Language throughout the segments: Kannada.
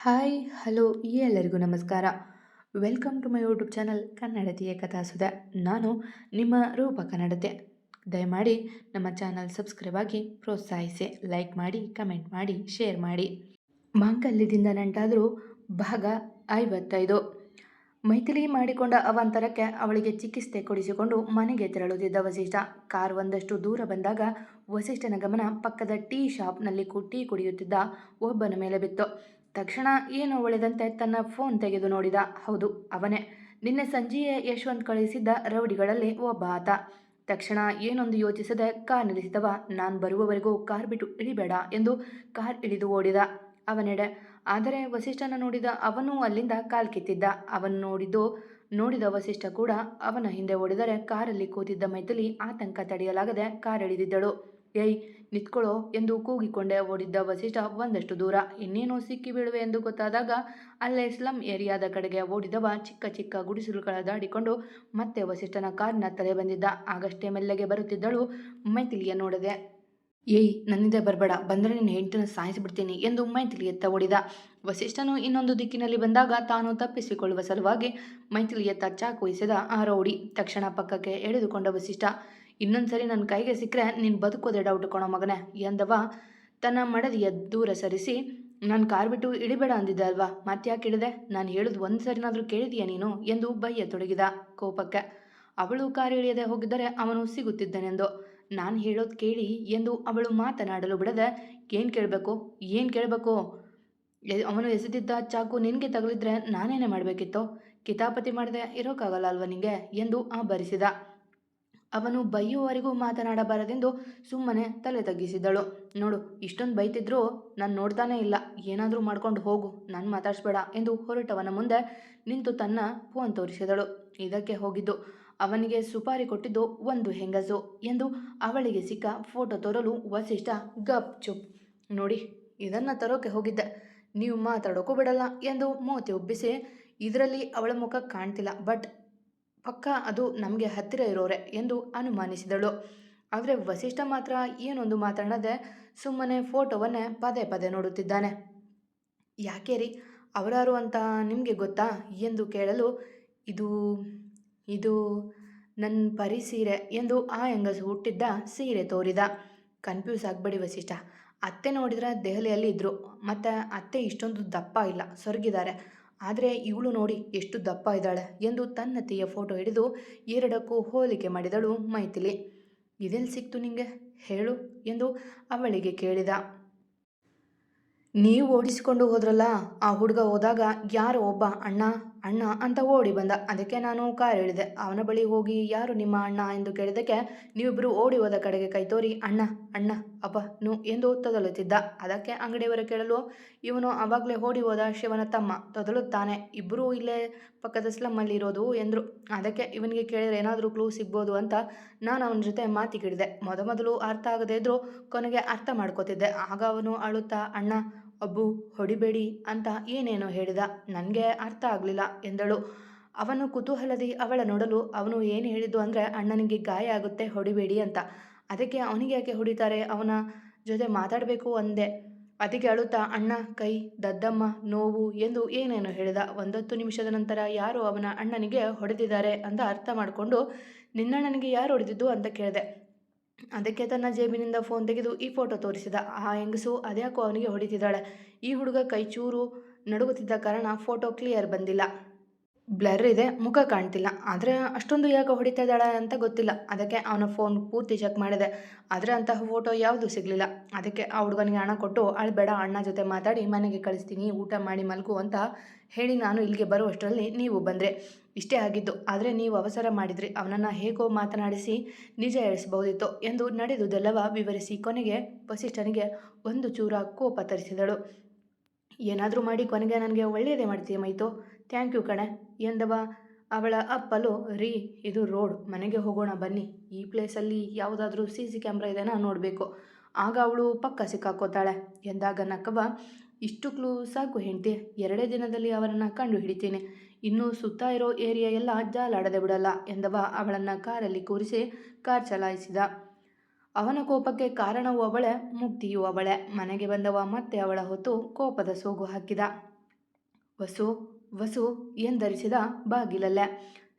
ಹಾಯ್, ಹಲೋ, ಎಲ್ಲರಿಗೂ ನಮಸ್ಕಾರ. Welcome to my YouTube channel ಕನ್ನಡತಿಯ ಕಥಾಸುಧ. ನಾನು ನಿಮ್ಮ ರೂಪ ಕನ್ನಡತೆ. ದಯಮಾಡಿ ನಮ್ಮ ಚಾನಲ್ ಸಬ್ಸ್ಕ್ರೈಬ್ ಆಗಿ ಪ್ರೋತ್ಸಾಹಿಸಿ, ಲೈಕ್ ಮಾಡಿ, ಕಮೆಂಟ್ ಮಾಡಿ, ಶೇರ್ ಮಾಡಿ. ಮಾಂಕಲ್ಯದಿಂದ ನಂಟಾದರೂ ಭಾಗ ಐವತ್ತೈದು. ಮೈಥಿಲಿ ಮಾಡಿಕೊಂಡ ಅವಾಂತರಕ್ಕೆ ಅವಳಿಗೆ ಚಿಕಿತ್ಸೆ ಕೊಡಿಸಿಕೊಂಡು ಮನೆಗೆ ತೆರಳುತ್ತಿದ್ದ ವಸಿಷ್ಠ. ಕಾರ್ ಒಂದಷ್ಟು ದೂರ ಬಂದಾಗ ವಸಿಷ್ಠನ ಗಮನ ಪಕ್ಕದ ಟೀ ಶಾಪ್ನಲ್ಲಿ ಟೀ ಕುಡಿಯುತ್ತಿದ್ದ ಒಬ್ಬನ ಮೇಲೆ ಬಿತ್ತು. ತಕ್ಷಣ ಏನು ಒಳೆದಂತೆ ತನ್ನ ಫೋನ್ ತೆಗೆದು ನೋಡಿದ? ಹೌದು, ಅವನೇ. ನಿನ್ನೆ ಸಂಜೆಯೇ ಯಶವಂತ್ ಕಳುಹಿಸಿದ್ದ ರೌಡಿಗಳಲ್ಲಿ ಒಬ್ಬ ಆತ. ತಕ್ಷಣ ಏನೊಂದು ಯೋಚಿಸದೆ ಕಾರ್ ನಿಲ್ಲಿಸಿದವ, ನಾನು ಬರುವವರೆಗೂ ಕಾರ್ ಬಿಟ್ಟು ಇಳಿಬೇಡ ಎಂದು ಕಾರ್ ಇಳಿದು ಓಡಿದ ಅವನೆಡೆ. ಆದರೆ ವಸಿಷ್ಠನ ನೋಡಿದ ಅವನು ಅಲ್ಲಿಂದ ಕಾಲ್ ಕಿತ್ತಿದ್ದ. ಅವನು ನೋಡಿದ್ದು, ನೋಡಿದ ವಸಿಷ್ಠ ಕೂಡ ಅವನ ಹಿಂದೆ ಓಡಿದರೆ ಕಾರಲ್ಲಿ ಕೂತಿದ್ದ ಮೈಥಿಲಿ ಆತಂಕ ತಡೆಯಲಾಗದೆ ಕಾರ್ ಇಳಿದಿದ್ದಳು. ಏಯ್ ನಿತ್ಕೊಳ್ಳೋ ಎಂದು ಕೂಗಿಕೊಂಡೆ ಓಡಿದ್ದ ವಸಿಷ್ಠ ಒಂದಷ್ಟು ದೂರ. ಇನ್ನೇನು ಸಿಕ್ಕಿ ಬೀಳುವೆ ಎಂದು ಗೊತ್ತಾದಾಗ ಅಲ್ಲೇ ಸ್ಲಮ್ ಏರಿಯಾದ ಕಡೆಗೆ ಓಡಿದವ ಚಿಕ್ಕ ಚಿಕ್ಕ ಗುಡಿಸಲುಗಳ ದಾಡಿಕೊಂಡು ಮತ್ತೆ ವಸಿಷ್ಠನ ಕಾರಿನ ತಲೆ ಬಂದಿದ್ದ. ಆಗಷ್ಟೇ ಮೆಲ್ಲೆಗೆ ಬರುತ್ತಿದ್ದಳು ಮೈಥಿಲಿಯ ನೋಡದೆ. ಏಯ್, ನನ್ನಿಂದ ಬರಬೇಡ, ಬಂದರೆ ನಿನ್ನ ಹೆಂಡತಿನ ಸಾಯಿಸಿಬಿಡ್ತೀನಿ ಎಂದು ಮೈಥಿಲಿ ಎತ್ತ ಓಡಿದ. ವಸಿಷ್ಠನು ಇನ್ನೊಂದು ದಿಕ್ಕಿನಲ್ಲಿ ಬಂದಾಗ ತಾನು ತಪ್ಪಿಸಿಕೊಳ್ಳುವ ಸಲುವಾಗಿ ಮೈಥಿಲಿಯತ್ತ ಇಸಿದ ಆ ರೌಡಿ ತಕ್ಷಣ ಪಕ್ಕಕ್ಕೆ ಎಳೆದುಕೊಂಡ ವಸಿಷ್ಠ ಇನ್ನೊಂದ್ಸರಿ ನನ್ನ ಕೈಗೆ ಸಿಕ್ಕರೆ ನೀನು ಬದುಕೋದೆ ಡೌಟ್ ಕೊಣೋ ಮಗನೇ ಎಂದವ ತನ್ನ ಮಡದಿಯ ದೂರ ಸರಿಸಿ ನಾನು ಕಾರ್ ಬಿಟ್ಟು ಇಳಿಬೇಡ ಅಂದಿದ್ದೆ ಅಲ್ವಾ? ಯಾಕೆ ಇಳಿದೆ? ನಾನು ಹೇಳೋದು ಒಂದು ಸರಿನಾದರೂ ಕೇಳಿದೀಯ ನೀನು? ಎಂದು ಬಯ್ಯ ತೊಡಗಿದ ಕೋಪಕ್ಕೆ. ಅವಳು ಕಾರ್ ಇಳಿಯದೆ ಹೋಗಿದ್ದರೆ ಅವನು ಸಿಗುತ್ತಿದ್ದನೆಂದು. ನಾನು ಹೇಳೋದು ಕೇಳಿ ಎಂದು ಅವಳು ಮಾತನಾಡಲು ಬಿಡದೆ, ಏನು ಕೇಳಬೇಕು? ಏನು ಕೇಳಬೇಕು? ಅವನು ಎಸೆದಿದ್ದ ಚಾಕು ನಿನಗೆ ತಗಲಿದ್ರೆ ನಾನೇನೇ ಮಾಡಬೇಕಿತ್ತು? ಕಿತಾಪತಿ ಮಾಡದೆ ಇರೋಕ್ಕಾಗಲ್ಲ ಅಲ್ವ ನಿನಗೆ ಎಂದು ಆ ಬರಿಸಿದ ಅವನು ಬೈಯುವವರೆಗೂ ಮಾತನಾಡಬಾರದೆಂದು ಸುಮ್ಮನೆ ತಲೆ ತಗ್ಗಿಸಿದಳು ನೋಡು, ಇಷ್ಟೊಂದು ಬೈತಿದ್ರು ನಾನು ನೋಡ್ತಾನೇ ಇಲ್ಲ. ಏನಾದರೂ ಮಾಡ್ಕೊಂಡು ಹೋಗು, ನಾನು ಮಾತಾಡಿಸ್ಬೇಡ ಎಂದು ಹೊರಟವನ ಮುಂದೆ ನಿಂತು ತನ್ನ ಫೋನ್ ತೋರಿಸಿದಳು. ಇದಕ್ಕೆ ಹೋಗಿದ್ದು, ಅವನಿಗೆ ಸುಪಾರಿ ಕೊಟ್ಟಿದ್ದು ಒಂದು ಹೆಂಗಸು ಎಂದು ಅವಳಿಗೆ ಸಿಕ್ಕ ಫೋಟೋ ತೋರಲು ವಸಿಷ್ಠ ಗಪ್ ಚುಪ್, ನೋಡಿ, ಇದನ್ನು ತರೋಕೆ ಹೋಗಿದ್ದೆ. ನೀವು ಮಾತಾಡೋಕ್ಕೂ ಬಿಡಲ್ಲ ಎಂದು ಮೋತಿ ಉಬ್ಬಿಸಿ, ಇದರಲ್ಲಿ ಅವಳ ಮುಖ ಕಾಣ್ತಿಲ್ಲ, ಬಟ್ ಪಕ್ಕ ಅದು ನಮಗೆ ಹತ್ತಿರ ಇರೋರೆ ಎಂದು ಅನುಮಾನಿಸಿದಳು. ಆದರೆ ವಸಿಷ್ಠ ಮಾತ್ರ ಏನೊಂದು ಮಾತಾಡದೆ ಸುಮ್ಮನೆ ಫೋಟೋವನ್ನೇ ಪದೇ ಪದೇ ನೋಡುತ್ತಿದ್ದಾನೆ. ಯಾಕೆ ರೀ? ಅವರಾರು ಅಂತ ನಿಮಗೆ ಗೊತ್ತಾ? ಎಂದು ಕೇಳಲು, ಇದು ಇದು ನನ್ನ ಪರಿ ಸೀರೆ ಎಂದು ಆ ಹೆಂಗಸು ಹುಟ್ಟಿದ್ದ ಸೀರೆ ತೋರಿದ. ಕನ್ಫ್ಯೂಸ್ ಆಗಬೇಡಿ ವಸಿಷ್ಠ. ಅತ್ತೆ ನೋಡಿದ್ರೆ ದೆಹಲಿಯಲ್ಲಿ ಇದ್ದರು ಮತ್ತು ಅತ್ತೆ ಇಷ್ಟೊಂದು ದಪ್ಪ ಇಲ್ಲ, ಸೊರಗಿದ್ದಾರೆ. ಆದರೆ ಇವಳು ನೋಡಿ ಎಷ್ಟು ದಪ್ಪ ಇದ್ದಾಳೆ ಎಂದು ತನ್ನತ್ತೆಯ ಫೋಟೋ ಹಿಡಿದು ಎರಡಕ್ಕೂ ಹೋಲಿಕೆ ಮಾಡಿದಳು ಮೈಥಿಲಿ. ಇದೆಲ್ಲಿ ಸಿಕ್ತು ನಿಂಗೆ? ಹೇಳು ಎಂದು ಅವಳಿಗೆ ಕೇಳಿದ. ನೀವು ಓಡಿಸಿಕೊಂಡು ಹೋದ್ರಲ್ಲ, ಆ ಹುಡುಗ ಹೋದಾಗ ಯಾರೋ ಒಬ್ಬ ಅಣ್ಣ ಅಣ್ಣ ಅಂತ ಓಡಿ ಬಂದ. ಅದಕ್ಕೆ ನಾನು ಕಾರ್ ಇಳಿದೆ ಅವನ ಬಳಿ ಹೋಗಿ, ಯಾರು ನಿಮ್ಮ ಅಣ್ಣ? ಎಂದು ಕೇಳಿದಕ್ಕೆ ನೀವಿಬ್ಬರು ಓಡಿ ಹೋದ ಕಡೆಗೆ ಕೈ ತೋರಿ, ಅಣ್ಣ ಅಣ್ಣ, ಅಪ್ಪ, ನು ಎಂದು ತೊದಲುತ್ತಿದ್ದ. ಅದಕ್ಕೆ ಅಂಗಡಿಯವರ ಕೇಳಲು, ಇವನು ಆವಾಗಲೇ ಓಡಿ ಹೋದ ಶಿವನ ತಮ್ಮ. ತೊದಲುತ್ತಾನೆ. ಇಬ್ಬರೂ ಇಲ್ಲೇ ಪಕ್ಕದ ಸ್ಲಮ್ಮಲ್ಲಿ ಇರೋದು ಎಂದರು. ಅದಕ್ಕೆ, ಇವನಿಗೆ ಕೇಳಿದ್ರೆ ಏನಾದರೂ ಕ್ಲೂ ಸಿಗ್ಬೋದು ಅಂತ ನಾನು ಅವನ ಜೊತೆ ಮಾತಿಗಿಡಿದೆ ಮೊದಮೊದಲು ಅರ್ಥ ಆಗದೇ ಇದ್ದರೂ ಕೊನೆಗೆ ಅರ್ಥ ಮಾಡ್ಕೋತಿದ್ದೆ. ಆಗ ಅವನು ಅಳುತ್ತಾ, ಅಣ್ಣ ಅಬ್ಬು, ಹೊಡಿಬೇಡಿ ಅಂತ ಏನೇನೋ ಹೇಳಿದ. ನನಗೆ ಅರ್ಥ ಆಗಲಿಲ್ಲ ಎಂದಳು. ಅವನು ಕುತೂಹಲದಿ ಅವಳ ನೋಡಲು ಅವನು ಏನು ಹೇಳಿದ್ದು ಅಂದರೆ ಅಣ್ಣನಿಗೆ ಗಾಯ ಆಗುತ್ತೆ, ಹೊಡಿಬೇಡಿ ಅಂತ. ಅದಕ್ಕೆ ಅವನಿಗೆ ಯಾಕೆ ಹೊಡಿತಾರೆ? ಅವನ ಜೊತೆ ಮಾತಾಡಬೇಕು ಅಂದೆ. ಅದಕ್ಕೆ ಅಳುತ್ತಾ, ಅಣ್ಣ, ಕೈ, ದದ್ದಮ್ಮ, ನೋವು ಎಂದು ಏನೇನೋ ಹೇಳಿದ. ಒಂದೊತ್ತು ನಿಮಿಷದ ನಂತರ ಯಾರು ಅವನ ಅಣ್ಣನಿಗೆ ಹೊಡೆದಿದ್ದಾರೆ ಅಂತ ಅರ್ಥ ಮಾಡಿಕೊಂಡು ನಿನ್ನಣ್ಣನಿಗೆ ಯಾರು ಹೊಡೆದಿದ್ದು ಅಂತ ಕೇಳಿದೆ. ಅದಕ್ಕೆ ತನ್ನ ಜೇಬಿನಿಂದ ಫೋನ್ ತೆಗೆದು ಈ ಫೋಟೋ ತೋರಿಸಿದ. ಆ ಹೆಂಗಸು ಅದ್ಯಾಕೋ ಅವನಿಗೆ ಹೊಡಿತಿದ್ದಾಳೆ. ಈ ಹುಡುಗ ಕೈಚೂರು ನಡುಗುತ್ತಿದ್ದ ಕಾರಣ ಫೋಟೋ ಕ್ಲಿಯರ್ ಬಂದಿಲ್ಲ. ಬ್ಲರ್ ಇದೆ, ಮುಖ ಕಾಣ್ತಿಲ್ಲ. ಆದರೆ ಅಷ್ಟೊಂದು ಯಾಕೆ ಹೊಡಿತಾ ಇದ್ದಾಳೆ ಅಂತ ಗೊತ್ತಿಲ್ಲ. ಅದಕ್ಕೆ ಅವನ ಫೋನ್ ಪೂರ್ತಿ ಚೆಕ್ ಮಾಡಿದೆ. ಆದರೆ ಅಂತಹ ಫೋಟೋ ಯಾವುದು ಸಿಗಲಿಲ್ಲ. ಅದಕ್ಕೆ ಆ ಹುಡುಗನಿಗೆ ಹಣ ಕೊಟ್ಟು ಅಳ್ಬೇಡ ಅಣ್ಣ ಜೊತೆ ಮಾತಾಡಿ, ಮನೆಗೆ ಕಳಿಸ್ತೀನಿ, ಊಟ ಮಾಡಿ ಮಲಗು ಅಂತ ಹೇಳಿ ನಾನು ಇಲ್ಲಿಗೆ ಬರುವಷ್ಟರಲ್ಲಿ ನೀವು ಬಂದರೆ. ಇಷ್ಟೇ ಆಗಿದ್ದು. ಆದರೆ ನೀವು ಅವಸರ ಮಾಡಿದ್ರಿ. ಅವನನ್ನು ಹೇಗೋ ಮಾತನಾಡಿಸಿ ನಿಜ ಹೇಳಿಸಬಹುದಿತ್ತು ಎಂದು ನಡೆದುದೆಲ್ಲವ ವಿವರಿಸಿ ಕೊನೆಗೆ ವಸಿಷ್ಠನಿಗೆ ಒಂದು ಚೂರ ಕೋಪ ತರಿಸಿದಳು. ಏನಾದರೂ ಮಾಡಿ ಕೊನೆಗೆ ನನಗೆ ಒಳ್ಳೆಯದೇ ಮಾಡ್ತೀಯ ಮೈತು? ಥ್ಯಾಂಕ್ ಯು ಕಣೆ ಎಂದವ ಅವಳ ಅಪ್ಪಲು, ರೀ, ಇದು ರೋಡ್, ಮನೆಗೆ ಹೋಗೋಣ ಬನ್ನಿ. ಈ ಪ್ಲೇಸಲ್ಲಿ ಯಾವುದಾದ್ರೂ ಸಿ ಸಿ ಕ್ಯಾಮ್ರಾ ಇದೆನಾ ನೋಡಬೇಕು. ಆಗ ಅವಳು ಪಕ್ಕ ಸಿಕ್ಕಾಕೋತಾಳೆ. ಎಂದಾಗ ನಕ್ಕವ, ಇಷ್ಟು ಕ್ಲೂ ಸಾಕು ಹೆಂಡತಿ, ಎರಡೇ ದಿನದಲ್ಲಿ ಅವರನ್ನು ಕಂಡು ಹಿಡಿತೀನಿ ಇನ್ನು ಸುತ್ತ ಇರೋ ಏರಿಯಾ ಎಲ್ಲ ಜಾಲಾಡದೆ ಬಿಡಲ್ಲ ಎಂದವ ಅವಳನ್ನು ಕಾರಲ್ಲಿ ಕೂರಿಸಿ ಕಾರ್ ಚಲಾಯಿಸಿದ. ಅವನ ಕೋಪಕ್ಕೆ ಕಾರಣವೂ ಅವಳೆ, ಮುಕ್ತಿಯೂ ಅವಳೆ. ಮನೆಗೆ ಬಂದವ ಮತ್ತೆ ಅವಳ ಹೊತ್ತು ಕೋಪದ ಸೋಗು ಹಾಕಿದ. ವಸು ವಸು ಎಂದರಿಸಿದ ಬಾಗಿಲಲ್ಲೇ.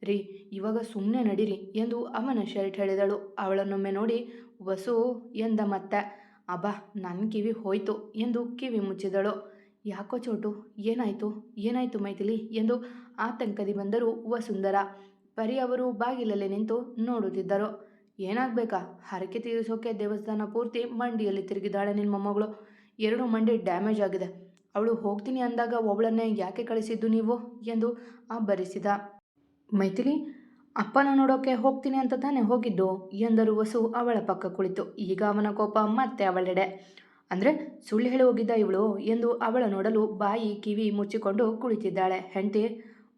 ರೀ, ಇವಾಗ ಸುಮ್ಮನೆ ನಡೀರಿ ಎಂದು ಅವನ ಶರ್ಟ್ ಹೇಳಿದಳು ಅವಳನ್ನೊಮ್ಮೆ ನೋಡಿ, ವಸು ಎಂದ ಮತ್ತೆ, ಅಬ್ಬಾ ನನ್ನ ಕಿವಿ ಹೋಯ್ತು ಎಂದು ಕಿವಿ ಮುಚ್ಚಿದಳು. ಯಾಕೋ ಚೋಟು, ಏನಾಯಿತು ಏನಾಯಿತು ಮೈಥಿಲಿ ಎಂದು ಆತಂಕದಿ ಬಂದರು ವಸುಂಧರ ಪರಿ ಅವರು ಬಾಗಿಲಲ್ಲಿ ನಿಂತು ನೋಡುತ್ತಿದ್ದರು. ಏನಾಗಬೇಕಾ? ಹರಕೆ ತೀರಿಸೋಕೆ ದೇವಸ್ಥಾನ ಪೂರ್ತಿ ಮಂಡಿಯಲ್ಲಿ ತಿರುಗಿದಾಳೆ ನಿನ್ನ ಮೊಮ್ಮಗಳು. ಎರಡು ಮಂಡಿ ಡ್ಯಾಮೇಜ್ ಆಗಿದೆ. ಅವಳು ಹೋಗ್ತೀನಿ ಅಂದಾಗ ಒಬ್ಬಳನ್ನೇ ಯಾಕೆ ಕಳಿಸಿದ್ದು ನೀವು? ಎಂದು ಅಬ್ಬರಿಸಿದ ಮೈಥಿಲಿ, ಅಪ್ಪನ ನೋಡೋಕೆ ಹೋಗ್ತೀನಿ ಅಂತ ತಾನೇ ಹೋಗಿದ್ದು? ಎಂದರು ವಸು ಅವಳ ಪಕ್ಕ ಕುಳಿತು. ಈಗ ಅವನ ಕೋಪ ಮತ್ತೆ ಅವಳೆಡೆ. ಅಂದರೆ ಸುಳ್ಳು ಹೇಳಿ ಹೋಗಿದ್ದ ಇವಳು? ಎಂದು ಅವಳ ನೋಡಲು ಬಾಯಿ ಕಿವಿ ಮುಚ್ಚಿಕೊಂಡು ಕುಳಿತಿದ್ದಾಳೆ. ಹೆಂಡತಿ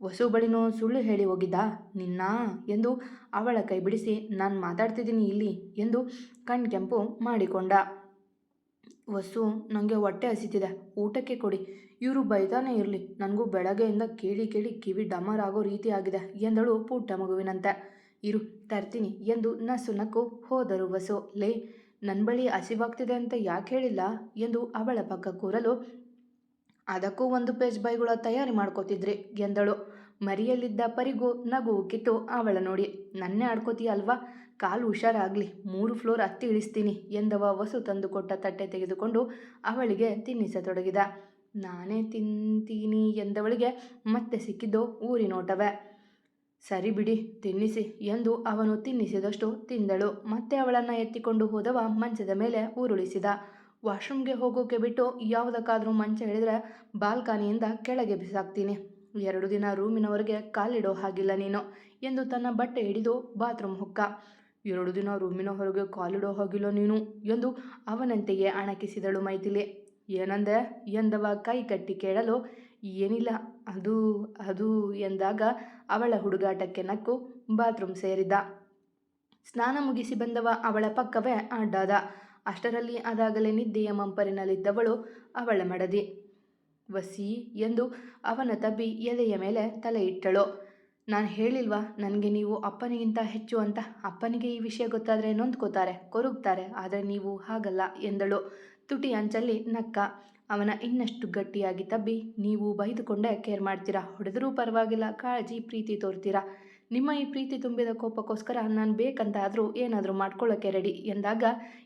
ವಸು ಬಳಿನೂ ಸುಳ್ಳು ಹೇಳಿ ಹೋಗಿದ್ದ? ನಿನ್ನ? ಎಂದು ಅವಳ ಕೈ ಬಿಡಿಸಿ ನಾನು ಮಾತಾಡ್ತಿದ್ದೀನಿ ಇಲ್ಲಿ, ಎಂದು ಕಣ್ಕೆಂಪು ಮಾಡಿಕೊಂಡ. ವಸು ನನಗೆ ಹೊಟ್ಟೆ ಹಸಿತಿದೆ. ಊಟಕ್ಕೆ ಕೊಡಿ. ಇವರು ಬೈತಾನೆ ಇರಲಿ. ನನಗೂ ಬೆಳಗ್ಗೆಯಿಂದ ಕೇಳಿ ಕೇಳಿ ಕಿವಿ ಡಮರ್ ಆಗೋ ರೀತಿ ಆಗಿದೆ, ಎಂದಳು ಪುಟ್ಟ ಮಗುವಿನಂತೆ. ಇರು, ತರ್ತೀನಿ, ಎಂದು ನಸು ನಕ್ಕು ಹೋದರು ವಸು ಲೇ ನನ್ನ ಬಳಿ ಹಸಿವಾಗ್ತಿದೆ ಅಂತ ಯಾಕೆ ಹೇಳಿಲ್ಲ? ಎಂದು ಅವಳ ಪಕ್ಕ ಕೂರಲು ಅದಕ್ಕೂ ಒಂದು ಪೇಜ್ ಬೈಗುಳ ತಯಾರಿ ಮಾಡ್ಕೋತಿದ್ರಿ, ಎಂದಳು. ಮರಿಯಲ್ಲಿದ್ದ ಪರಿಗೂ ನಗು ಉಕ್ಕಿತು ಅವಳ ನೋಡಿ. ನನ್ನೇ ಆಡ್ಕೋತೀಯ ಅಲ್ವಾ ಕಾಲು ಹುಷಾರಾಗಲಿ, ಮೂರು ಫ್ಲೋರ್ ಹತ್ತಿ ಇಳಿಸ್ತೀನಿ, ಎಂದವ ವಸು ತಂದುಕೊಟ್ಟ ತಟ್ಟೆ ತೆಗೆದುಕೊಂಡು ಅವಳಿಗೆ ತಿನ್ನಿಸತೊಡಗಿದ. ನಾನೇ ತಿಂತೀನಿ, ಎಂದವಳಿಗೆ ಮತ್ತೆ ಸಿಕ್ಕಿದ್ದು ಊರಿನೋಟವೇ. ಸರಿ ಬಿಡಿ, ತಿನ್ನಿಸಿ, ಎಂದು ಅವನು ತಿನ್ನಿಸಿದಷ್ಟು ತಿಂದಳು. ಮತ್ತೆ ಅವಳನ್ನು ಎತ್ತಿಕೊಂಡು ಹೋದವ ಮಂಚದ ಮೇಲೆ ಉರುಳಿಸಿದ. ವಾಶ್ರೂಮ್ಗೆ ಹೋಗೋಕೆ ಬಿಟ್ಟು ಯಾವುದಕ್ಕಾದರೂ ಮಂಚ ಹಿಡಿದ್ರೆ ಬಾಲ್ಕನಿಯಿಂದ ಕೆಳಗೆ ಬಿಸಾಕ್ತೀನಿ. ಎರಡು ದಿನ ರೂಮಿನವರೆಗೆ ಕಾಲಿಡೋ ಹಾಗಿಲ್ಲ ನೀನು ಎಂದು ತನ್ನ ಬಟ್ಟೆ ಹಿಡಿದು ಬಾತ್ರೂಮ್ ಹೊಕ್ಕ. ಎರಡು ದಿನ ರೂಮಿನ ಹೊರಗೆ ಕಾಲಿಡೋ ಹಾಗಿಲ್ಲ ನೀನು ಎಂದು ಅವನಂತೆಯೇ ಅಣಕಿಸಿದಳು ಮೈಥಿಲಿ. ಏನಂದೆ? ಎಂದವ ಕೈ ಕಟ್ಟಿ ಕೇಳಲು. ಏನಿಲ್ಲ, ಅದು ಅದು ಎಂದಾಗ ಅವಳ ಹುಡುಗಾಟಕ್ಕೆ ನಕ್ಕು ಬಾತ್ರೂಮ್ ಸೇರಿದ ಸ್ನಾನ ಮುಗಿಸಿ ಬಂದವ ಅವಳ ಪಕ್ಕವೇ ಅಡ್ಡಾದ. ಅಷ್ಟರಲ್ಲಿ ಅದಾಗಲೇ ನಿದ್ದೆಯ ಮಂಪರಿನಲ್ಲಿದ್ದವಳು ಅವಳ ಮಡದಿ. ವಸಿ ಎಂದು ಅವನ ತಬ್ಬಿ ಎದೆಯ ಮೇಲೆ ತಲೆ ಇಟ್ಟಳು. ನಾನು ಹೇಳಿಲ್ವಾ, ನನಗೆ ನೀವು ಅಪ್ಪನಿಗಿಂತ ಹೆಚ್ಚು ಅಂತ? ಅಪ್ಪನಿಗೆ ಈ ವಿಷಯ ಗೊತ್ತಾದರೆ ನೊಂದ್ಕೋತಾರೆ, ಕೊರುಗ್ತಾರೆ, ಆದರೆ ನೀವು ಹಾಗಲ್ಲ ಎಂದಳು. ತುಟಿ ಅಂಚಲ್ಲಿ ನಕ್ಕ, ಅವನ ಇನ್ನಷ್ಟು ಗಟ್ಟಿಯಾಗಿ ತಬ್ಬಿ, ನೀವು ಬೈದುಕೊಂಡೇ ಕೇರ್ ಮಾಡ್ತೀರಾ? ಹೊಡೆದರೂ ಪರವಾಗಿಲ್ಲ, ಕಾಳಜಿ, ಪ್ರೀತಿ ತೋರ್ತೀರಾ? ನಿಮ್ಮ ಈ ಪ್ರೀತಿ ತುಂಬಿದ ಕೋಪಕ್ಕೋಸ್ಕರ ನಾನು ಬೇಕಂತ ಆದರೂ ಏನಾದರೂ ಮಾಡ್ಕೊಳ್ಳೋಕ್ಕೆ ರೆಡಿ ಎಂದಾಗ,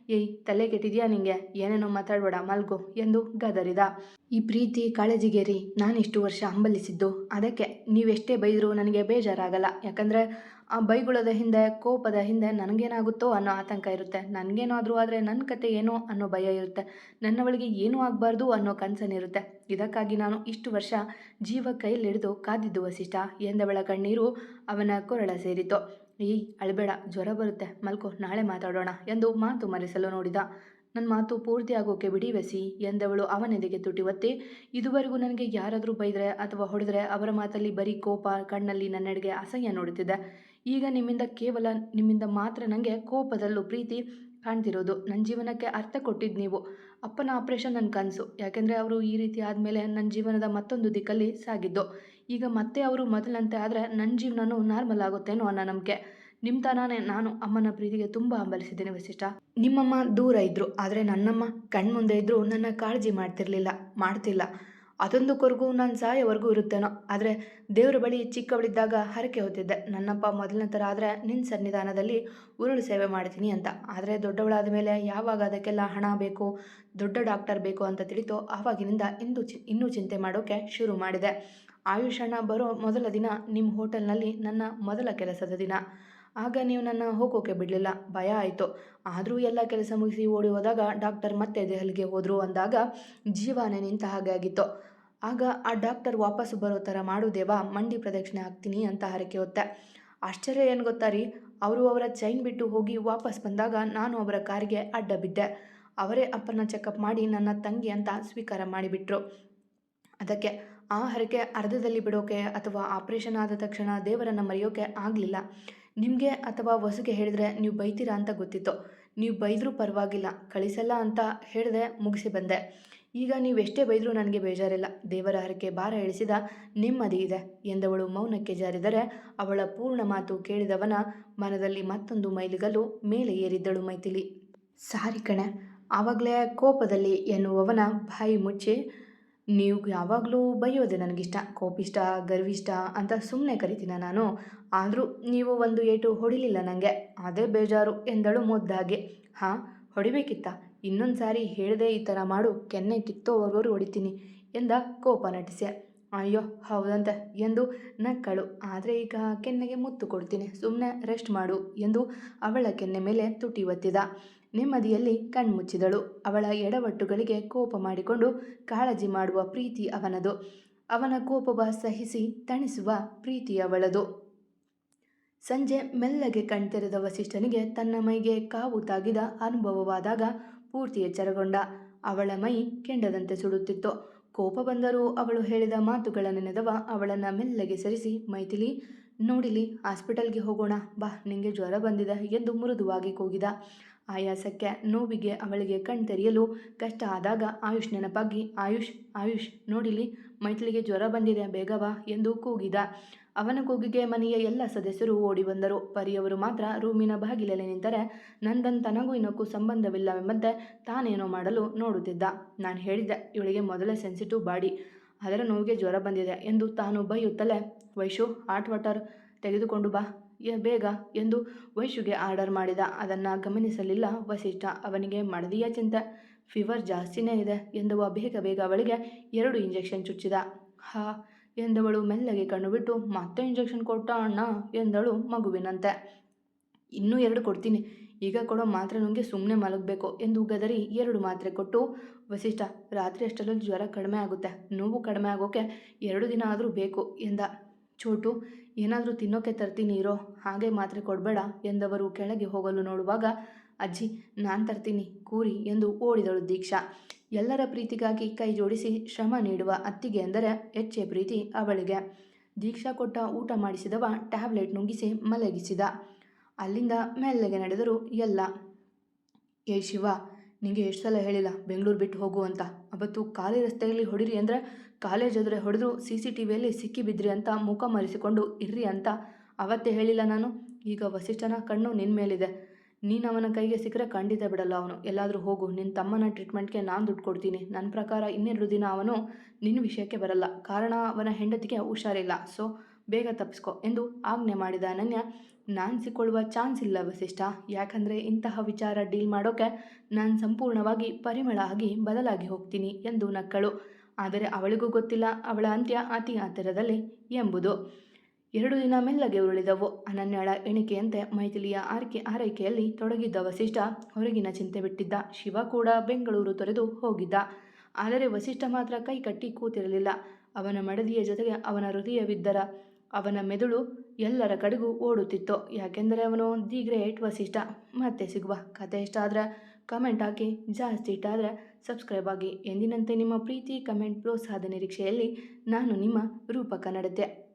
ಏಯ್ ತಲೆ ಕೆಟ್ಟಿದ್ಯಾ ನಿಂಗೆ? ಏನೇನೋ ಮಾತಾಡಬೇಡ, ಮಲ್ಗು ಎಂದು ಗದರಿದ. ಈ ಪ್ರೀತಿ ಕಾಳಜಿಗೆ ರೀ ನಾನಿಷ್ಟು ವರ್ಷ ಹಂಬಲಿಸಿದ್ದು. ಅದಕ್ಕೆ ನೀವೆಷ್ಟೇ ಬೈದರೂ ನನಗೆ ಬೇಜಾರಾಗಲ್ಲ. ಯಾಕಂದರೆ ಆ ಬೈಗುಳದ ಹಿಂದೆ, ಕೋಪದ ಹಿಂದೆ ನನಗೇನಾಗುತ್ತೋ ಅನ್ನೋ ಆತಂಕ ಇರುತ್ತೆ. ನನಗೇನಾದರೂ ಆದರೆ ನನ್ನ ಕತೆ ಏನೋ ಅನ್ನೋ ಭಯ ಇರುತ್ತೆ. ನನ್ನವಳಿಗೆ ಏನೂ ಆಗಬಾರ್ದು ಅನ್ನೋ ಕನಸನಿರುತ್ತೆ ಇದಕ್ಕಾಗಿ ನಾನು ಇಷ್ಟು ವರ್ಷ ಜೀವ ಕೈಲಿಡಿದು ಕಾದಿದ್ದು ವಸಿಷ್ಠ. ಎಂದವಳ ಕಣ್ಣೀರು ಅವನ ಕೊರಳ ಸೇರಿತು ಈ ಅಳಬೇಡ, ಜ್ವರ ಬರುತ್ತೆ. ಮಲ್ಕೋ, ನಾಳೆ ಮಾತಾಡೋಣ ಎಂದು ಮಾತು ಮರೆಸಲು ನೋಡಿದ. ನನ್ನ ಮಾತು ಪೂರ್ತಿ ಆಗೋಕೆ ಬಿಡಿ ವೆಸಿ, ಎಂದವಳು ಅವನೆದೆಗೆ ತುಟಿ ಒತ್ತಿ ಇದುವರೆಗೂ ನನಗೆ ಯಾರಾದರೂ ಬೈದರೆ ಅಥವಾ ಹೊಡೆದ್ರೆ ಅವರ ಮಾತಲ್ಲಿ ಬರೀ ಕೋಪ, ಕಣ್ಣಲ್ಲಿ ನನ್ನೆಡೆಗೆ ಅಸಹ್ಯ ನೋಡುತ್ತಿದ್ದೆ. ಈಗ ನಿಮ್ಮಿಂದ ಕೇವಲ ನಿಮ್ಮಿಂದ ಮಾತ್ರ ನನಗೆ ಕೋಪದಲ್ಲೂ ಪ್ರೀತಿ ಕಾಣ್ತಿರೋದು. ನನ್ನ ಜೀವನಕ್ಕೆ ಅರ್ಥ ಕೊಟ್ಟಿದ್ದು ನೀವು. ಅಪ್ಪನ ಆಪ್ರೇಷನ್ ನನ್ನ ಕನಸು. ಯಾಕೆಂದರೆ ಅವರು ಈ ರೀತಿ ಆದಮೇಲೆ ನನ್ನ ಜೀವನದ ಮತ್ತೊಂದು ದಿಕ್ಕಲ್ಲಿ ಸಾಗಿದ್ದು. ಈಗ ಮತ್ತೆ ಅವರು ಮೊದಲಂತೆ ಆದರೆ ನನ್ನ ಜೀವನನೂ ನಾರ್ಮಲ್ ಆಗುತ್ತೇನೋ ಅನ್ನೋ ನಂಬಿಕೆ. ನಿಮ್ಮ ತನಾನೇ ನಾನು ಅಮ್ಮನ ಪ್ರೀತಿಗೆ ತುಂಬ ಹಂಬಲಿಸಿದ್ದೇನೆ ವಸಿಷ್ಠ. ನಿಮ್ಮಮ್ಮ ದೂರ ಇದ್ದರು ಆದರೆ ನನ್ನಮ್ಮ ಕಣ್ಮುಂದೆ ಇದ್ದರೂ ನನ್ನ ಕಾಳಜಿ ಮಾಡ್ತಿರ್ಲಿಲ್ಲ, ಮಾಡ್ತಿಲ್ಲ. ಅದೊಂದು ಕೊರಗು ನಾನು ಸಾಯೋವರೆಗೂ ಇರುತ್ತೇನೋ, ಆದರೆ ದೇವರ ಬಳಿ ಚಿಕ್ಕವಳಿದ್ದಾಗ ಹರಕೆ ಹೊತ್ತಿದ್ದೆ. ನನ್ನಪ್ಪ ಮೊದಲನೇ ಥರ ಆದರೆ ನಿನ್ನ ಸನ್ನಿಧಾನದಲ್ಲಿ ಉರುಳು ಸೇವೆ ಮಾಡ್ತೀನಿ ಅಂತ. ಆದರೆ ದೊಡ್ಡವಳಾದ ಮೇಲೆ ಯಾವಾಗ ಅದಕ್ಕೆಲ್ಲ ಹಣ ಬೇಕು, ದೊಡ್ಡ ಡಾಕ್ಟರ್ ಬೇಕು ಅಂತ ತಿಳಿತು ಆವಾಗಿನಿಂದ ಇಂದು ಚಿ, ಇನ್ನೂ ಚಿಂತೆ ಮಾಡೋಕ್ಕೆ ಶುರು ಮಾಡಿದೆ. ಆಯುಷಣ್ಣ ಬರೋ ಮೊದಲ ದಿನ ನಿಮ್ಮ ಹೋಟೆಲ್ನಲ್ಲಿ ನನ್ನ ಮೊದಲ ಕೆಲಸದ ದಿನ. ಆಗ ನೀವು ನನ್ನ ಹೋಗೋಕೆ ಬಿಡಲಿಲ್ಲ. ಭಯ ಆಯಿತು. ಆದರೂ ಎಲ್ಲ ಕೆಲಸ ಮುಗಿಸಿ ಓಡಿ ಹೋದಾಗ ಡಾಕ್ಟರ್ ಮತ್ತೆ ದೆಹಲಿಗೆ ಹೋದರು ಅಂದಾಗ ಜೀವನೇ ನಿಂತ ಹಾಗೆ ಆಗಿತ್ತು. ಆಗ ಆ ಡಾಕ್ಟರ್ ವಾಪಸ್ ಬರೋ ಥರ ಮಾಡುದೇವಾ ಮಂಡಿ ಪ್ರದಕ್ಷಿಣೆ ಹಾಕ್ತೀನಿ ಅಂತ ಹರಕೆ ಹೊತ್ತೆ. ಆಶ್ಚರ್ಯ ಏನು ಗೊತ್ತಾ ರೀ? ಅವರು ಅವರ ಚೈನ್ ಬಿಟ್ಟು ಹೋಗಿ ವಾಪಸ್ ಬಂದಾಗ ನಾನು ಅವರ ಕಾರಿಗೆ ಅಡ್ಡ ಬಿದ್ದೆ. ಅವರೇ ಅಪ್ಪನ ಚೆಕಪ್ ಮಾಡಿ ನನ್ನ ತಂಗಿ ಅಂತ ಸ್ವೀಕಾರ ಮಾಡಿಬಿಟ್ರು. ಅದಕ್ಕೆ ಆ ಹರಕೆ ಅರ್ಧದಲ್ಲಿ ಬಿಡೋಕೆ ಅಥವಾ ಆಪರೇಷನ್ ಆದ ತಕ್ಷಣ ದೇವರನ್ನು ಮರೆಯೋಕೆ ಆಗಲಿಲ್ಲ. ನಿಮಗೆ ಅಥವಾ ವಸುಗೆ ಹೇಳಿದ್ರೆ ನೀವು ಬೈತೀರಾ ಅಂತ ಗೊತ್ತಿತ್ತು. ನೀವು ಬೈದರೂ ಪರವಾಗಿಲ್ಲ, ಕಳಿಸಲ್ಲ ಅಂತ ಹೇಳಿದೆ ಮುಗಿಸಿ ಬಂದೆ. ಈಗ ನೀವೆಷ್ಟೇ ಬೈದರೂ ನನಗೆ ಬೇಜಾರಿಲ್ಲ. ದೇವರ ಹರಕೆ ಭಾರ ಇಳಿಸಿದ ನೆಮ್ಮದಿ ಇದೆ ಎಂದವಳು ಮೌನಕ್ಕೆ ಜಾರಿದರೆ ಅವಳ ಪೂರ್ಣ ಮಾತು ಕೇಳಿದವನ ಮನದಲ್ಲಿ ಮತ್ತೊಂದು ಮೈಲಿಗಲು ಮೇಲೆ ಏರಿದ್ದಳು ಮೈಥಿಲಿ. ಸಾರಿ ಕಣೆ, ಆವಾಗಲೇ ಕೋಪದಲ್ಲಿ ಎನ್ನುವವನ ಬಾಯಿ ಮುಚ್ಚಿ ನೀವು ಯಾವಾಗಲೂ ಬೈಯೋದೆ ನನಗಿಷ್ಟ, ಕೋಪಿಷ್ಟ, ಗರ್ವಿಷ್ಟ ಅಂತ ಸುಮ್ಮನೆ ಕರಿತೀನ ನಾನು. ಆದರೂ ನೀವು ಒಂದು ಏಟು ಹೊಡಿಲಿಲ್ಲ ನನಗೆ ಅದೇ ಬೇಜಾರು ಎಂದಳು ಮುದ್ದಾಗೆ. ಹಾಂ, ಹೊಡಿಬೇಕಿತ್ತ? ಇನ್ನೊಂದು ಸಾರಿ ಹೇಳದೆ ಈ ಥರ ಮಾಡು, ಕೆನ್ನೆ ಕಿತ್ತೋವರೆಗೂ ಹೊಡಿತೀನಿ ಎಂದ ಕೋಪ ನಟಿಸೆ ಅಯ್ಯೋ, ಹೌದಂತೆ ಎಂದು ನಕ್ಕಳು. ಆದರೆ ಈಗ ಕೆನ್ನೆಗೆ ಮುತ್ತು ಕೊಡ್ತೀನಿ ಸುಮ್ಮನೆ ರೆಸ್ಟ್ ಮಾಡು ಎಂದು ಅವಳ ಕೆನ್ನೆ ಮೇಲೆ ತುಟಿ ಒತ್ತಿದ. ನೆಮ್ಮದಿಯಲ್ಲಿ ಕಣ್ಮುಚ್ಚಿದಳು. ಅವಳ ಎಡವಟ್ಟುಗಳಿಗೆ ಕೋಪ ಮಾಡಿಕೊಂಡು ಕಾಳಜಿ ಮಾಡುವ ಪ್ರೀತಿ ಅವನದು. ಅವನ ಕೋಪವ ಸಹಿಸಿ ತಣಿಸುವ ಪ್ರೀತಿ ಅವಳದು. ಸಂಜೆ ಮೆಲ್ಲಗೆ ಕಣ್ತೆರೆದ ವಸಿಷ್ಠನಿಗೆ ತನ್ನ ಮೈಗೆ ಕಾವು ತಾಗಿದ ಅನುಭವವಾದಾಗ ಪೂರ್ತಿ ಎಚ್ಚರಗೊಂಡ. ಅವಳ ಮೈ ಕೆಂಡದಂತೆ ಸುಡುತ್ತಿತ್ತು. ಕೋಪ ಬಂದರೂ ಅವಳು ಹೇಳಿದ ಮಾತುಗಳ ನೆನೆದವ ಅವಳನ್ನು ಮೆಲ್ಲಗೆ ಸರಿಸಿ ಮೈತಿಲಿ ನೋಡಿಲಿ, ಹಾಸ್ಪಿಟಲ್ಗೆ ಹೋಗೋಣ, ಬಾ, ನಿಂಗೆ ಜ್ವರ ಬಂದಿದೆ ಎಂದು ಮೃದುವಾಗಿ ಕೂಗಿದ. ಆಯಾಸಕ್ಕೆ ನೋವಿಗೆ ಅವಳಿಗೆ ಕಣ್ತೆರೆಯಲು ಕಷ್ಟ ಆದಾಗ ಆಯುಷ್ ನೆನಪಾಗಿ, ಆಯುಷ್ ಆಯುಷ್, ನೋಡಿಲಿ, ಮೈಥಿಲಿಗೆ ಜ್ವರ ಬಂದಿದೆ, ಬೇಗ ಬಾ ಎಂದು ಕೂಗಿದ. ಅವನ ಕೂಗಿಗೆ ಮನೆಯ ಎಲ್ಲ ಸದಸ್ಯರು ಓಡಿ ಬಂದರು. ಪರಿಯವರು ಮಾತ್ರ ರೂಮಿನ ಬಾಗಿಲಲ್ಲಿ ನಿಂತರೆ ನಂದನ್ ತನಗೂ ಇನ್ನಕ್ಕೂ ಸಂಬಂಧವಿಲ್ಲವೆಂಬಂತೆ ತಾನೇನೋ ಮಾಡಲು ನೋಡುತ್ತಿದ್ದ. ನಾನು ಹೇಳಿದ್ದೆ, ಇವಳಿಗೆ ಮೊದಲೇ ಸೆನ್ಸಿಟಿವ್ ಬಾಡಿ ಅದರ ನೋವಿಗೆ ಜ್ವರ ಬಂದಿದೆ ಎಂದು ತಾನು ಬೈಯುತ್ತಲೇ, ವೈಶು ಹಾಟ್ ವಾಟರ್ ತೆಗೆದುಕೊಂಡು ಬಾ ಬೇಗ ಎಂದು ವೈಶುಗೆ ಆರ್ಡರ್ ಮಾಡಿದ. ಅದನ್ನು ಗಮನಿಸಲಿಲ್ಲ ವಸಿಷ್ಠ. ಅವನಿಗೆ ಮಡದಿಯ ಚಿಂತೆ. ಫೀವರ್ ಜಾಸ್ತಿನೇ ಇದೆ ಎಂದವ ಬೇಗ ಬೇಗ ಅವಳಿಗೆ ಎರಡು ಇಂಜೆಕ್ಷನ್ ಚುಚ್ಚಿದ. ಹಾ ಎಂದವಳು ಮೆಲ್ಲಗೆ ಕಣ್ಣು ಬಿಟ್ಟು, ಮತ್ತೆ ಇಂಜೆಕ್ಷನ್ ಕೊಟ್ಟ ಅಣ್ಣ? ಎಂದಳು ಮಗುವಿನಂತೆ. ಇನ್ನೂ ಎರಡು ಕೊಡ್ತೀನಿ. ಈಗ ಕೊಡೋ ಮಾತ್ರೆ ನನಗೆ ಸುಮ್ಮನೆ ಮಲಗಬೇಕು ಎಂದು ಗದರಿ ಎರಡು ಮಾತ್ರೆ ಕೊಟ್ಟು, ವಸಿಷ್ಠ, ರಾತ್ರಿ ಅಷ್ಟರಲ್ಲಿ ಜ್ವರ ಕಡಿಮೆ ಆಗುತ್ತೆ. ನೋವು ಕಡಿಮೆ ಆಗೋಕೆ ಎರಡು ದಿನ ಆದರೂ ಬೇಕು ಎಂದ. ಚೋಟು ಏನಾದರೂ ತಿನ್ನೋಕೆ ತರ್ತೀನಿ ಇರೋ ಹಾಗೆ ಮಾತ್ರೆ ಕೊಡಬೇಡ ಎಂದವರು ಕೆಳಗೆ ಹೋಗಲು ನೋಡುವಾಗ, ಅಜ್ಜಿ, ನಾನು ತರ್ತೀನಿ, ಕೂರಿ ಎಂದು ಓಡಿದಳು ದೀಕ್ಷಾ. ಎಲ್ಲರ ಪ್ರೀತಿಗಾಗಿ ಕೈ ಜೋಡಿಸಿ ಶ್ರಮ ನೀಡುವ ಅತ್ತಿಗೆ ಅಂದರೆ ಹೆಚ್ಚೆ ಪ್ರೀತಿ ಅವಳಿಗೆ. ದೀಕ್ಷಾ ಕೊಟ್ಟ ಊಟ ಮಾಡಿಸಿದವ ಟ್ಯಾಬ್ಲೆಟ್ ನುಂಗಿಸಿ ಮಲಗಿಸಿದ. ಅಲ್ಲಿಂದ ಮೆಲ್ಲಗೆ ನಡೆದರು, ಎಲ್ಲ, ಏ ಶಿವ ನಿಂಗೆ ಎಷ್ಟು ಸಲ ಹೇಳಿಲ್ಲ, ಬೆಂಗಳೂರು ಬಿಟ್ಟು ಹೋಗು ಅಂತ. ಅವತ್ತು ಖಾಲಿ ರಸ್ತೆಯಲ್ಲಿ ಹೊಡಿರಿ ಅಂದರೆ ಕಾಲೇಜ್ ಎದುರೇ ಹೊಡೆದ್ರು ಸಿ ಸಿ ಟಿ ವಿಯಲ್ಲಿ ಸಿಕ್ಕಿ ಬಿದ್ರಿ ಅಂತ ಮುಖ ಮರೆಸಿಕೊಂಡು ಇರ್ರಿ ಅಂತ. ಅವತ್ತೇ ಹೇಳಿಲ್ಲ ನಾನು. ಈಗ ವಸಿಷ್ಠನ ಕಣ್ಣು ನಿನ್ನ ಮೇಲಿದೆ. ನೀನು ಅವನ ಕೈಗೆ ಸಿಕ್ಕರೆ ಖಂಡಿತ ಬಿಡಲ್ಲ ಅವನು. ಎಲ್ಲಾದರೂ ಹೋಗು ನಿನ್ನ ತಮ್ಮನ ಟ್ರೀಟ್ಮೆಂಟ್ಗೆ ನಾನು ದುಡ್ಡು ಕೊಡ್ತೀನಿ. ನನ್ನ ಪ್ರಕಾರ ಇನ್ನೆರಡು ದಿನ ಅವನು ನಿನ್ನ ವಿಷಯಕ್ಕೆ ಬರಲ್ಲ. ಕಾರಣ ಅವನ ಹೆಂಡತಿಗೆ ಹುಷಾರಿಲ್ಲ. ಸೊ ಬೇಗ ತಪ್ಪಿಸ್ಕೊ ಎಂದು ಆಜ್ಞೆ ಮಾಡಿದ ಅನನ್ಯ. ನಾನು ಸಿಕ್ಕೊಳ್ಳುವ ಚಾನ್ಸ್ ಇಲ್ಲ ವಸಿಷ್ಠ ಯಾಕಂದರೆ ಇಂತಹ ವಿಚಾರ ಡೀಲ್ ಮಾಡೋಕೆ ನಾನು ಸಂಪೂರ್ಣವಾಗಿ ಪರಿಮಳ ಆಗಿ ಬದಲಾಗಿ ಹೋಗ್ತೀನಿ ಎಂದು ನಕ್ಕಳು. ಆದರೆ ಅವಳಿಗೂ ಗೊತ್ತಿಲ್ಲ ಅವಳ ಅಂತ್ಯ ಅತಿ ಆತರದಲ್ಲಿ ಎಂಬುದು. ಎರಡು ದಿನ ಮೆಲ್ಲಗೆ ಉರುಳಿದವು. ಅನನ್ಯಳ ಎಣಿಕೆಯಂತೆ ಮೈಥಿಲಿಯ ಆರ್ಕೆ ಆರೈಕೆಯಲ್ಲಿ ತೊಡಗಿದ್ದ ವಸಿಷ್ಠ ಹೊರಗಿನ ಚಿಂತೆ ಬಿಟ್ಟಿದ್ದ. ಶಿವ ಕೂಡ ಬೆಂಗಳೂರು ತೊರೆದು ಹೋಗಿದ್ದ. ಆದರೆ ವಸಿಷ್ಠ ಮಾತ್ರ ಕೈ ಕಟ್ಟಿ ಕೂತಿರಲಿಲ್ಲ. ಅವನ ಮಡದಿಯ ಜೊತೆಗೆ ಅವನ ಹೃದಯವಿದ್ದರ. ಅವನ ಮೆದುಳು ಎಲ್ಲರ ಕಡೆಗೂ ಓಡುತ್ತಿತ್ತು. ಯಾಕೆಂದರೆ ಅವನು ದಿ ಗ್ರೇಟ್ ವಸಿಷ್ಠ. ಮತ್ತೆ ಸಿಗುವ ಕತೆ ಇಷ್ಟ ಆದರೆ ಕಮೆಂಟ್ ಹಾಕಿ. ಜಾಸ್ತಿ ಇಷ್ಟ ಆದರೆ ಸಬ್ಸ್ಕ್ರೈಬ್ ಆಗಿ. ಎಂದಿನಂತೆ ನಿಮ್ಮ ಪ್ರೀತಿ ಕಮೆಂಟ್ ಪ್ರೋತ್ಸಾಹದ ನಿರೀಕ್ಷೆಯಲ್ಲಿ ನಾನು ನಿಮ್ಮ ರೂಪಕ ಕನ್ನಡತೆ